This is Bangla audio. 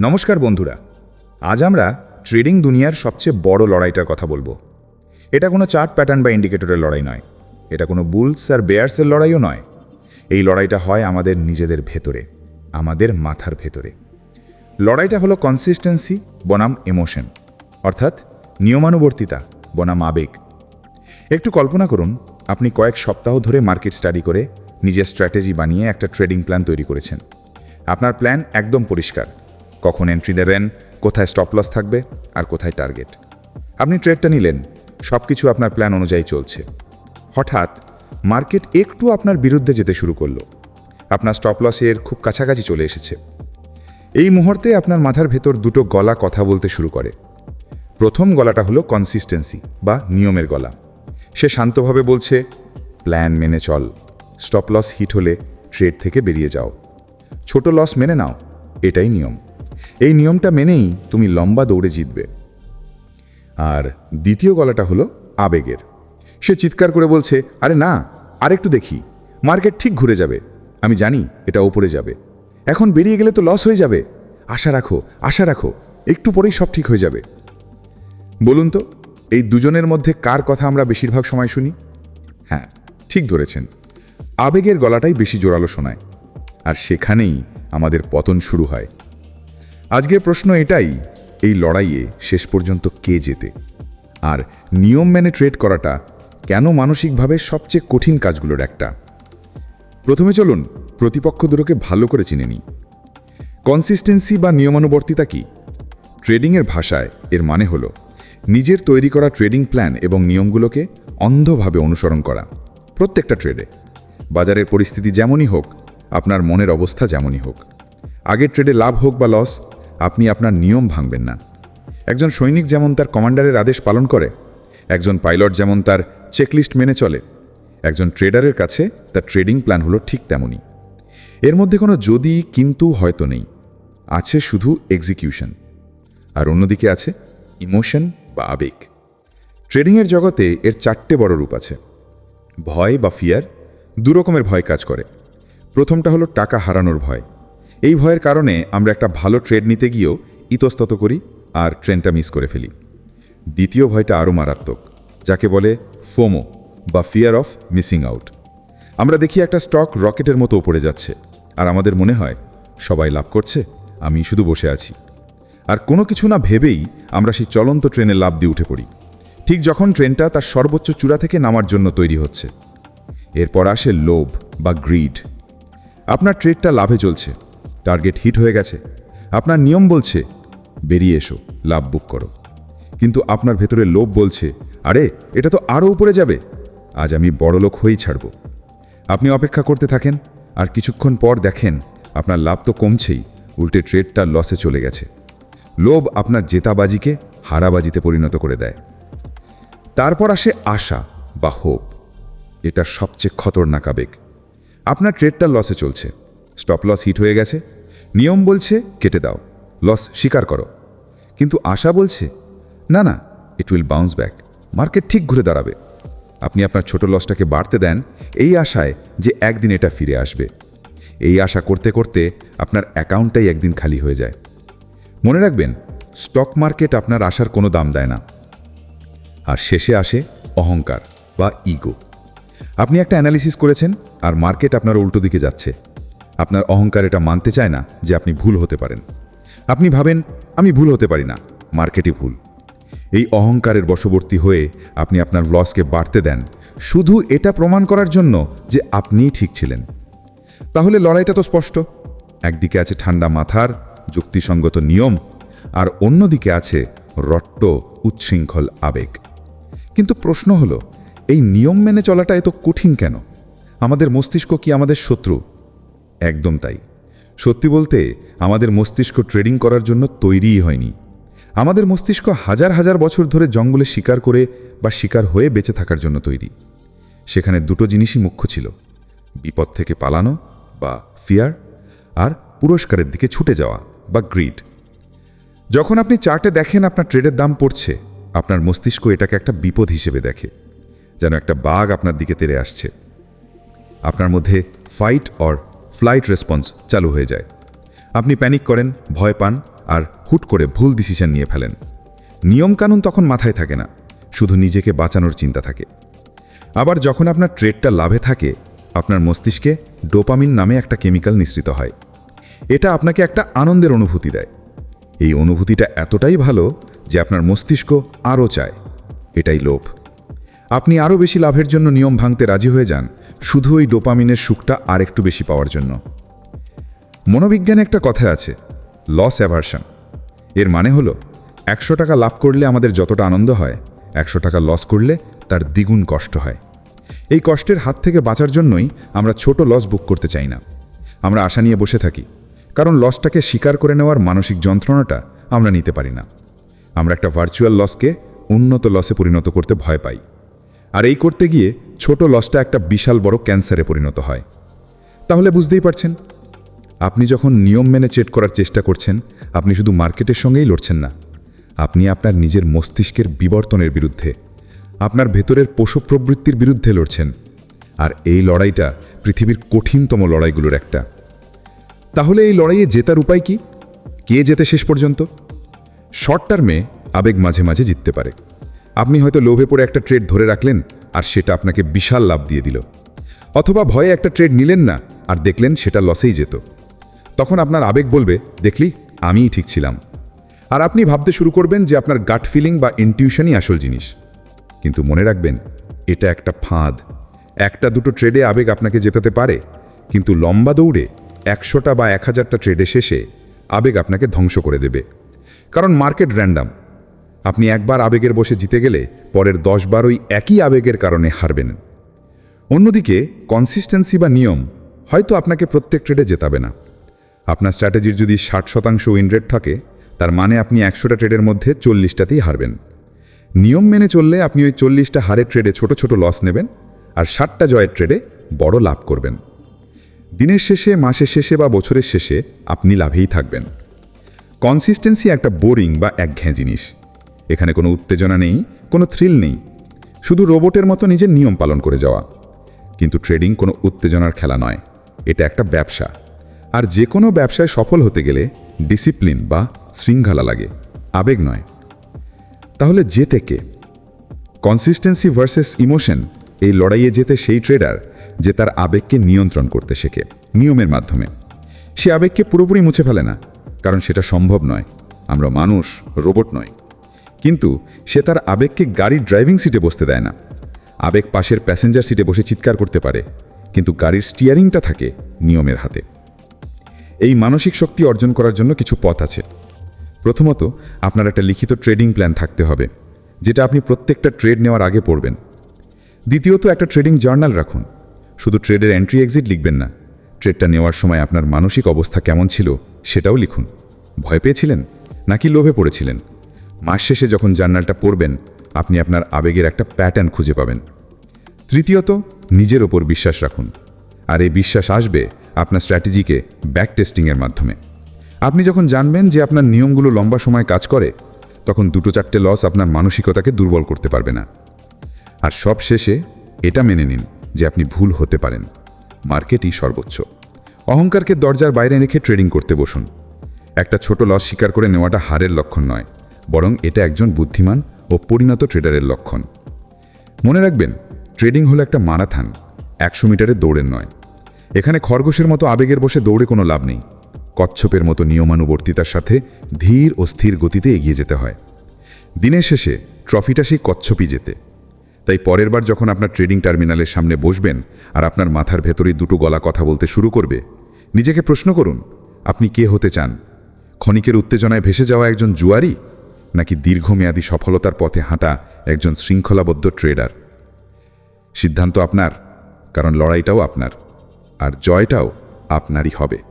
নমস্কার বন্ধুরা। আজ আমরা ট্রেডিং দুনিয়ার সবচেয়ে বড় লড়াইটার কথা বলব। এটা কোনো চার্ট প্যাটার্ন বা ইন্ডিকেটরের লড়াই নয়। এটা কোনো বুলস আর বেয়ার্সের লড়াইও নয়। এই লড়াইটা হয় আমাদের নিজেদের ভেতরে, আমাদের মাথার ভেতরে। লড়াইটা হলো কনসিস্টেন্সি বনাম ইমোশন অর্থাৎ নিয়মানুবর্তিতা বনাম আবেগ। একটু কল্পনা করুন, আপনি কয়েক সপ্তাহ ধরে মার্কেট স্টাডি করে নিজের স্ট্র্যাটেজি বানিয়ে একটা ট্রেডিং প্ল্যান তৈরি করেছেন। আপনার প্ল্যান একদম পরিষ্কার। কখন এন্ট্রি নেবেন, কোথায় স্টপ লস থাকবে আর কোথায় টার্গেট আপনি ট্রেডটা নিলেন সব কিছু আপনার প্ল্যান অনুযায়ী চলছে। হঠাৎ মার্কেট একটু আপনার বিরুদ্ধে যেতে শুরু করল। আপনার স্টপ লসের খুব কাছাকাছি চলে এসেছে। এই মুহূর্তে আপনার মাথার ভেতর দুটো গলা কথা বলতে শুরু করে। প্রথম গলাটা হলো কনসিস্টেন্সি বা নিয়মের গলা। সে শান্তভাবে বলছে প্ল্যান মেনে চল। স্টপ লস হিট হলে ট্রেড থেকে বেরিয়ে যাও। ছোট লস মেনে নাও। এটাই নিয়ম। এই নিয়মটা মেনেই তুমি লম্বা দৌড়ে জিতবে। আর দ্বিতীয় গলাটা হলো আবেগের। সে চিৎকার করে বলছে, আরে না, আরেকটু দেখি। মার্কেট ঠিক ঘুরে যাবে। আমি জানি এটা ওপরে যাবে। এখন বেরিয়ে গেলে তো লস হয়ে যাবে। আশা রাখো আশা রাখো, একটু পরেই সব ঠিক হয়ে যাবে। বলুন তো, এই দুজনের মধ্যে কার কথা আমরা বেশিরভাগ সময় শুনি? হ্যাঁ ঠিক ধরেছেন। আবেগের গলাটাই বেশি জোরালো শোনায়। আর সেখানেই আমাদের পতন শুরু হয়। আজকের প্রশ্ন এটাই, এই লড়াইয়ে শেষ পর্যন্ত কে জেতে? আর নিয়ম মেনে ট্রেড করাটা কেন মানসিকভাবে সবচেয়ে কঠিন কাজগুলোর একটা? প্রথমে চলুন প্রতিপক্ষ দুটোকে ভালো করে চিনে নিই। কনসিস্টেন্সি বা নিয়মানুবর্তিতা কি? ট্রেডিংয়ের ভাষায় এর মানে হলো নিজের তৈরি করা ট্রেডিং প্ল্যান এবং নিয়মগুলোকে অন্ধভাবে অনুসরণ করা প্রত্যেকটা ট্রেডে বাজারের পরিস্থিতি যেমনই হোক, আপনার মনের অবস্থা যেমনই হোক। আগের ট্রেডে লাভ হোক বা লস আপনি আপনার নিয়ম ভাঙবেন না। একজন সৈনিক যেমন তার কমান্ডারের আদেশ পালন করে, একজন পাইলট যেমন তার চেকলিস্ট মেনে চলে, একজন ট্রেডারের কাছে তার ট্রেডিং প্ল্যান হলো ঠিক তেমনই। এর মধ্যে কোনো যদি, কিন্তু হয়তো নেই। আছে শুধু এক্সিকিউশন আর অন্যদিকে আছে ইমোশন বা আবেগ। ট্রেডিংয়ের জগতে এর চারটে বড় রূপ আছে। ভয় বা ফিয়ার দু রকমের ভয় কাজ করে। প্রথমটা হলো টাকা হারানোর ভয়। এই ভয়ের কারণে আমরা একটা ভালো ট্রেড নিতে গিয়েও ইতস্তত করি আর ট্রেনটা মিস করে ফেলি। দ্বিতীয় ভয়টা আরও মারাত্মক, যাকে বলে ফোমো বা ফিয়ার অফ মিসিং আউট। আমরা দেখি একটা স্টক রকেটের মতো উপরে যাচ্ছে আর আমাদের মনে হয় সবাই লাভ করছে, আমি শুধু বসে আছি। আর কোনো কিছু না ভেবেই আমরা সেই চলন্ত ট্রেনে লাভ দিয়ে উঠে পড়ি। ঠিক যখন ট্রেনটা তার সর্বোচ্চ চূড়া থেকে নামার জন্য তৈরি হচ্ছে, এরপর আসে লোভ বা গ্রিড। আপনার ট্রেডটা লাভে চলছে টার্গেট হিট হয়ে গেছে। আপনার নিয়ম বলছে, বেরিয়ে এসো, লাভ বুক করো। কিন্তু আপনার ভেতরে লোভ বলছে, আরে, এটা তো আরও উপরে যাবে। আজ আমি বড়লোক হয়েই ছাড়ব। আপনি অপেক্ষা করতে থাকেন, আর কিছুক্ষণ পর দেখেন, আপনার লাভ তো কমছেই, উল্টে ট্রেডটা লসে চলে গেছে। লোভ আপনার জেতাবাজিকে হারাবাজিতে পরিণত করে দেয়। তারপর আসে আশা বা হোপ। এটা সবচেয়ে খতরনাক আবেগ। আপনার ট্রেডটা লসে চলছে। স্টপ লস হিট হয়ে গেছে। নিয়ম বলছে, কেটে দাও। লস স্বীকার করো। কিন্তু আশা বলছে, না না it will bounce back market ঠিক ঘুরে দাঁড়াবে। আপনি আপনার ছোট লসটাকে বাড়তে দেন, এই আশায় যে একদিন এটা ফিরে আসবে। এই আশা করতে করতে আপনার অ্যাকাউন্টটাই একদিন খালি হয়ে যায়। মনে রাখবেন স্টক মার্কেট আপনার আশার কোনো দাম দেয় না। আর শেষে আসে অহংকার বা ইগো আপনি একটা অ্যানালিসিস করেছেন, আর মার্কেট আপনার উল্টো দিকে যাচ্ছে। আপনার অহংকার এটা মানতে চায় না যে আপনি ভুল হতে পারেন। আপনি ভাবেন, আমি ভুল হতে পারি না। মার্কেটই ভুল। এই অহংকারের বশবর্তী হয়ে আপনি আপনার লসকে বাড়তে দেন। শুধু এটা প্রমাণ করার জন্য যে আপনিই ঠিক ছিলেন। তাহলে লড়াইটা তো স্পষ্ট। একদিকে আছে ঠান্ডা মাথার যুক্তিসঙ্গত নিয়ম, আর অন্যদিকে আছে রট্ট, উচ্ছৃঙ্খল আবেগ। কিন্তু প্রশ্ন হলো, এই নিয়ম মেনে চলাটা এত কঠিন কেন? আমাদের মস্তিষ্ক কি আমাদের শত্রু? একদম তাই। সত্যি বলতে, আমাদের মস্তিষ্ক ট্রেডিং করার জন্য তৈরিই হয়নি। আমাদের মস্তিষ্ক হাজার হাজার বছর ধরে জঙ্গলে শিকার করে বা শিকার হয়ে বেঁচে থাকার জন্য তৈরি। সেখানে দুটো জিনিসই মুখ্য ছিল, বিপদ থেকে পালানো বা ফিয়ার আর পুরস্কারের দিকে ছুটে যাওয়া বা গ্রিড যখন আপনি চার্টে দেখেন আপনার ট্রেডের দাম পড়ছে, আপনার মস্তিষ্ক এটাকে একটা বিপদ হিসেবে দেখে, যেন একটা বাঘ আপনার দিকে তেড়ে আসছে। আপনার মধ্যে ফাইট অর ফ্লাইট রেসপন্স চালু হয়ে যায়। আপনি প্যানিক করেন, ভয় পান আর হুট করে ভুল ডিসিশন নিয়ে ফেলেন। নিয়মকানুন তখন মাথায় থাকে না, শুধু নিজেকে বাঁচানোর চিন্তা থাকে। আবার যখন আপনার ট্রেডটা লাভে থাকে, আপনার মস্তিষ্কে ডোপামিন নামে একটা কেমিক্যাল নিঃসৃত হয়। এটা আপনাকে একটা আনন্দের অনুভূতি দেয়। এই অনুভূতিটা এতটাই ভালো যে আপনার মস্তিষ্ক আরও চায়। এটাই লোভ। আপনি আরও বেশি লাভের জন্য নিয়ম ভাঙতে রাজি হয়ে যান শুধু ওই ডোপামিনের সুখটা আর একটু বেশি পাওয়ার জন্য। মনোবিজ্ঞানে একটা কথা আছে লস অ্যাভারশন এর মানে হলো, একশো টাকা লাভ করলে আমাদের যতটা আনন্দ হয়, একশো টাকা লস করলে তার দ্বিগুণ কষ্ট হয়। এই কষ্টের হাত থেকে বাঁচার জন্যই আমরা ছোট লস বুক করতে চাই না। আমরা আশা নিয়ে বসে থাকি, কারণ লসটাকে স্বীকার করে নেওয়ার মানসিক যন্ত্রণাটা আমরা নিতে পারি না। আমরা একটা ভার্চুয়াল লসকে উন্নত লসে পরিণত করতে ভয় পাই। আর এই করতে গিয়ে ছোট লসটা একটা বিশাল বড় ক্যান্সারে পরিণত হয়। তাহলে বুঝতেই পারছেন, আপনি যখন নিয়ম মেনে চেট করার চেষ্টা করছেন, আপনি শুধু মার্কেটের সঙ্গেই লড়ছেন না। আপনি আপনার নিজের মস্তিষ্কের বিবর্তনের বিরুদ্ধে, আপনার ভেতরের পোষ প্রবৃত্তির বিরুদ্ধে লড়ছেন। আর এই লড়াইটা পৃথিবীর কঠিনতম লড়াইগুলোর একটা। তাহলে এই লড়াইয়ে জেতার উপায় কি? কে জেতে শেষ পর্যন্ত? শর্ট টার্মে আবেগ মাঝে মাঝে জিততে পারে। আপনি হয়তো লোভে পড়ে একটা ট্রেড ধরে রাখলেন আর সেটা আপনাকে বিশাল লাভ দিয়ে দিল। অথবা ভয়ে একটা ট্রেড নিলেন না আর দেখলেন সেটা লসেই যেত। তখন আপনার আবেগ বলবে, দেখলি, আমিই ঠিক ছিলাম। আর আপনি ভাবতে শুরু করবেন যে আপনার গাট ফিলিং বা ইনটিউশনই আসল জিনিস। কিন্তু মনে রাখবেন, এটা একটা ফাঁদ। একটা দুটো ট্রেডে আবেগ আপনাকে জেতাতে পারে, কিন্তু লম্বা দৌড়ে একশোটা বা এক হাজারটা ট্রেডে শেষে আবেগ আপনাকে ধ্বংস করে দেবে। কারণ মার্কেট র্যান্ডাম আপনি একবার আবেগের বসে জিতে গেলে পরের দশ বারোই একই আবেগের কারণে হারবেন। অন্যদিকে কনসিস্টেন্সি বা নিয়ম হয়তো আপনাকে প্রত্যেক ট্রেডে জেতাবে না। আপনার স্ট্র্যাটেজির যদি ষাট শতাংশ উইন রেট থাকে, তার মানে আপনি একশোটা ট্রেডের মধ্যে চল্লিশটাতেই হারবেন। নিয়ম মেনে চললে আপনি ওই চল্লিশটা হারের ট্রেডে ছোট ছোট লস নেবেন আর ষাটটা জয়ের ট্রেডে বড় লাভ করবেন। দিনের শেষে, মাসের শেষে বা বছরের শেষে আপনি লাভেই থাকবেন। কনসিস্টেন্সি একটা বোরিং বা একঘেঁ জিনিস। এখানে কোনো উত্তেজনা নেই, কোনো থ্রিল নেই। শুধু রোবটের মতো নিজের নিয়ম পালন করে যাওয়া। কিন্তু ট্রেডিং কোনো উত্তেজনার খেলা নয়, এটা একটা ব্যবসা। আর যে কোনো ব্যবসায় সফল হতে গেলে ডিসিপ্লিন বা শৃঙ্খলা লাগে, আবেগ নয়। তাহলে যেতে কে? কনসিস্টেন্সি ভার্সেস ইমোশন এই লড়াইয়ে যেতে সেই ট্রেডার যে তার আবেগকে নিয়ন্ত্রণ করতে শেখে, নিয়মের মাধ্যমে। সে আবেগকে পুরোপুরি মুছে ফেলে না, কারণ সেটা সম্ভব নয়। আমরা মানুষ, রোবট নয় কিন্তু সে তার আবেগকে গাড়ির ড্রাইভিং সিটে বসতে দেয় না। আবেগ পাশের প্যাসেঞ্জার সিটে বসে চিৎকার করতে পারে, কিন্তু গাড়ির স্টিয়ারিংটা থাকে নিয়মের হাতে। এই মানসিক শক্তি অর্জন করার জন্য কিছু পথ আছে। প্রথমত, আপনার একটা লিখিত ট্রেডিং প্ল্যান থাকতে হবে, যেটা আপনি প্রত্যেকটা ট্রেড নেওয়ার আগে পড়বেন। দ্বিতীয়ত, একটা ট্রেডিং জার্নাল রাখুন। শুধু ট্রেডের এন্ট্রি এক্সিট লিখবেন না। ট্রেডটা নেওয়ার সময় আপনার মানসিক অবস্থা কেমন ছিল সেটাও লিখুন। ভয় পেয়েছিলেন? নাকি লোভে পড়েছিলেন? মাস শেষে যখন জার্নালটা পড়বেন, আপনি আপনার আবেগের একটা প্যাটার্ন খুঁজে পাবেন। তৃতীয়ত, নিজের ওপর বিশ্বাস রাখুন। আর এই বিশ্বাস আসবে আপনার স্ট্র্যাটেজিকে ব্যাক টেস্টিংয়ের মাধ্যমে। আপনি যখন জানবেন যে আপনার নিয়মগুলো লম্বা সময় কাজ করে, তখন দুটো চারটে লস আপনার মানসিকতাকে দুর্বল করতে পারবে না। আর সব শেষে এটা মেনে নিন যে আপনি ভুল হতে পারেন। মার্কেটই সর্বোচ্চ। অহংকারকে দরজার বাইরে রেখে ট্রেডিং করতে বসুন। একটা ছোট লস স্বীকার করে নেওয়াটা হারের লক্ষণ নয়। বরং এটা একজন বুদ্ধিমান ও পরিণত ট্রেডারের লক্ষণ। মনে রাখবেন ট্রেডিং হলো একটা মারাথান, একশো মিটারের দৌড়ের নয়। এখানে খরগোশের মতো আবেগের বসে দৌড়ে কোনো লাভ নেই। কচ্ছপের মতো নিয়মানুবর্তিতার সাথে ধীর ও স্থির গতিতে এগিয়ে যেতে হয়। দিনের শেষে ট্রফিটা সেই কচ্ছপই যেতে তাই পরের বার যখন আপনার ট্রেডিং টার্মিনালের সামনে বসবেন আর আপনার মাথার ভেতরেই দুটো গলা কথা বলতে শুরু করবে, নিজেকে প্রশ্ন করুন, আপনি কে হতে চান? ক্ষণিকের উত্তেজনায় ভেসে যাওয়া একজন জুয়ারি? নাকি দীর্ঘমেয়াদী সফলতার পথে হাঁটা একজন শৃঙ্খলাবদ্ধ ট্রেডার? সিদ্ধান্ত আপনার, কারণ লড়াইটাও আপনার, আর জয়টাও আপনারই হবে।